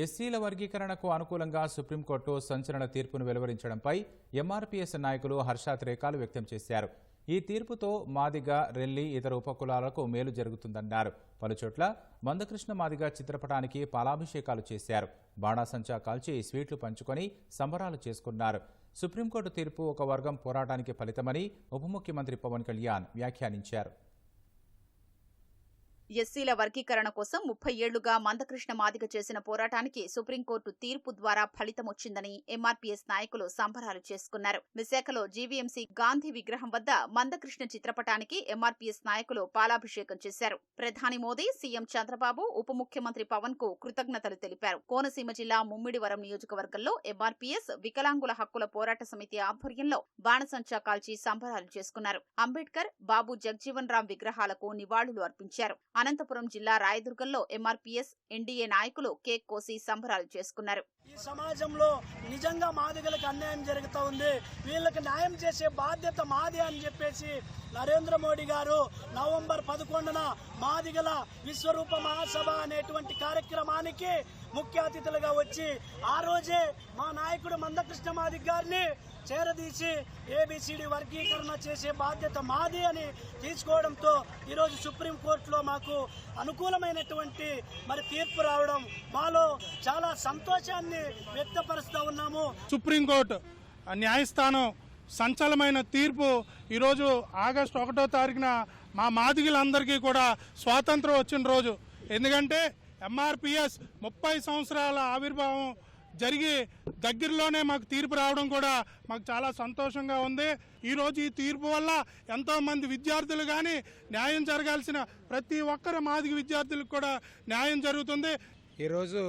ఎస్సీల వర్గీకరణకు అనుకూలంగా సుప్రీంకోర్టు సంచలన తీర్పును వెలువరించడంపై ఎంఆర్పీఎస్ నాయకులు హర్షాతిరేకాలు వ్యక్తం చేశారు. ఈ తీర్పుతో మాదిగ రెల్లి ఇతర ఉపకులాలకు మేలు జరుగుతుందన్నారు. పలుచోట్ల మందకృష్ణ మాదిగ చిత్రపటానికి పాలాభిషేకాలు చేశారు. బాణాసంచా కాల్చి స్వీట్లు పంచుకొని సంబరాలు చేసుకున్నారు. సుప్రీంకోర్టు తీర్పు ఒక వర్గం పోరాటానికి ఫలితమని ఉప ముఖ్యమంత్రి పవన్ కళ్యాణ్ వ్యాఖ్యానించారు. ఎస్సీల వర్గీకరణ కోసం ముప్పై ఏళ్ళుగా మందకృష్ణ మాదిగ చేసిన పోరాటానికి సుప్రీంకోర్టు తీర్పు ద్వారా ఫలితం వచ్చిందని ఎంఆర్పీఎస్ నాయకులు సంబరాలు చేసుకున్నారు. విశాఖలో జీవీఎంసీ గాంధీ విగ్రహం వద్ద మందకృష్ణ చిత్రపటానికి ఎంఆర్పీఎస్ నాయకులు పాలాభిషేకం చేశారు. ప్రధాని మోదీ సీఎం చంద్రబాబు ఉప ముఖ్యమంత్రి పవన్కు కృతజ్ఞతలు తెలిపారు. కోనసీమ జిల్లా ముమ్మిడివరం నియోజకవర్గంలో ఎంఆర్పీఎస్ వికలాంగుల హక్కుల పోరాట సమితి ఆధ్వర్యంలో బాణసంచా కాల్చి సంబరాలు చేసుకున్నారు. అంబేద్కర్ బాబు జగ్జీవన్ రామ్ విగ్రహాలకు నివాళులు అర్పించారు. అనంతపురం జిల్లా రాయదుర్గంలో ఎంఆర్పీఎస్ ఎన్డీఏ నాయకులు కేక్ కోసి సంబరాలు చేసుకున్నారు. ఈ సమాజంలో నిజంగా మాదిగలకు అన్యాయం జరుగుతూ ఉంది. వీళ్ళకి న్యాయం చేసే బాధ్యత మాది అని చెప్పేసి నరేంద్ర మోడీ గారు నవంబర్ పదకొండున మాదిగల విశ్వరూప మహాసభ అనేటువంటి కార్యక్రమానికి ముఖ్య అతిథులుగా వచ్చి ఆ రోజే మా నాయకుడు మందకృష్ణ మాదిక్ గారిని చేరదీసి ఏబిసిడి వర్గీకరణ చేసే బాధ్యత మాది అని తీసుకోవడంతో ఈరోజు సుప్రీంకోర్టులో మాకు అనుకూలమైనటువంటి మరి తీర్పు రావడం మాలో చాలా సంతోషాన్ని వ్యక్తపరుస్తూ ఉన్నాము. సుప్రీంకోర్టు న్యాయస్థానం సంచలమైన తీర్పు ఈరోజు ఆగస్టు ఒకటో తారీఖున మా మాదిగులందరికీ కూడా స్వాతంత్రం వచ్చిన రోజు. ఎందుకంటే ఎంఆర్పిఎస్ ముప్పై సంవత్సరాల ఆవిర్భావం జరిగి దగ్గరలోనే మాకు తీర్పు రావడం కూడా మాకు చాలా సంతోషంగా ఉంది. ఈరోజు ఈ తీర్పు వల్ల ఎంతోమంది విద్యార్థులు కానీ న్యాయం జరగాల్సిన ప్రతి ఒక్కరు మాదిగ విద్యార్థులకు కూడా న్యాయం జరుగుతుంది. ఈరోజు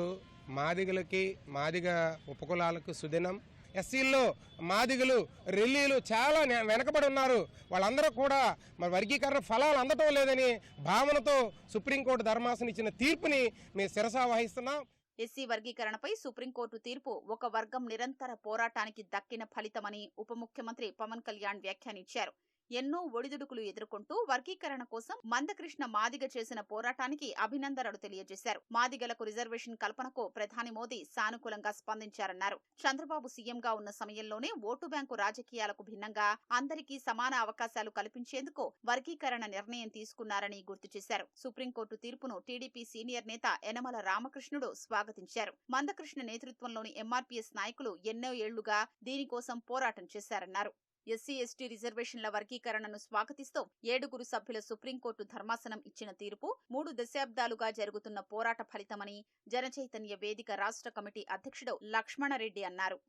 మాదిగలకి మాదిగ ఉపకులాలకు సుదినం. ఎస్సీల్లో మాదిగులు రెల్లీలు చాలా వెనకబడి ఉన్నారు. వాళ్ళందరూ కూడా మరి వర్గీకరణ ఫలాలు అందటం లేదని భావనతో సుప్రీంకోర్టు ధర్మాసనం ఇచ్చిన తీర్పుని మేము శిరసా వహిస్తున్నాం. ఎస్సీ వర్గీకరణపై సుప్రీంకోర్టు తీర్పు ఒక వర్గం నిరంతర పోరాటానికి దక్కిన ఫలితమని ఉప ముఖ్యమంత్రి పవన్ కళ్యాణ్ వ్యాఖ్యానించారు. ఎన్నో ఒడిదుడుకులు ఎదుర్కొంటూ వర్గీకరణ కోసం మందకృష్ణ మాదిగ చేసిన పోరాటానికి అభినందనలు తెలియజేశారు. మాదిగలకు రిజర్వేషన్ కల్పనకు ప్రధాని మోదీ సానుకూలంగా స్పందించారన్నారు. చంద్రబాబు సీఎంగా ఉన్న సమయంలోనే ఓటు బ్యాంకు రాజకీయాలకు భిన్నంగా అందరికీ సమాన అవకాశాలు కల్పించేందుకు వర్గీకరణ నిర్ణయం తీసుకున్నారని గుర్తు చేశారు. సుప్రీంకోర్టు తీర్పును టీడీపీ సీనియర్ నేత యనమల రామకృష్ణుడు స్వాగతించారు. మందకృష్ణ నేతృత్వంలోని ఎంఆర్పీఎస్ నాయకులు ఎన్నో ఏళ్ళుగా దీనికోసం పోరాటం చేశారన్నారు. ఎస్సీ ఎస్టీ రిజర్వేషన్ల వర్గీకరణను స్వాగతిస్తూ ఏడుగురు సభ్యుల సుప్రీంకోర్టు ధర్మాసనం ఇచ్చిన తీర్పు మూడు దశాబ్దాలుగా జరుగుతున్న పోరాట ఫలితమని జనచైతన్య వేదిక రాష్ట్ర కమిటీ అధ్యక్షుడు లక్ష్మణరెడ్డి అన్నారు.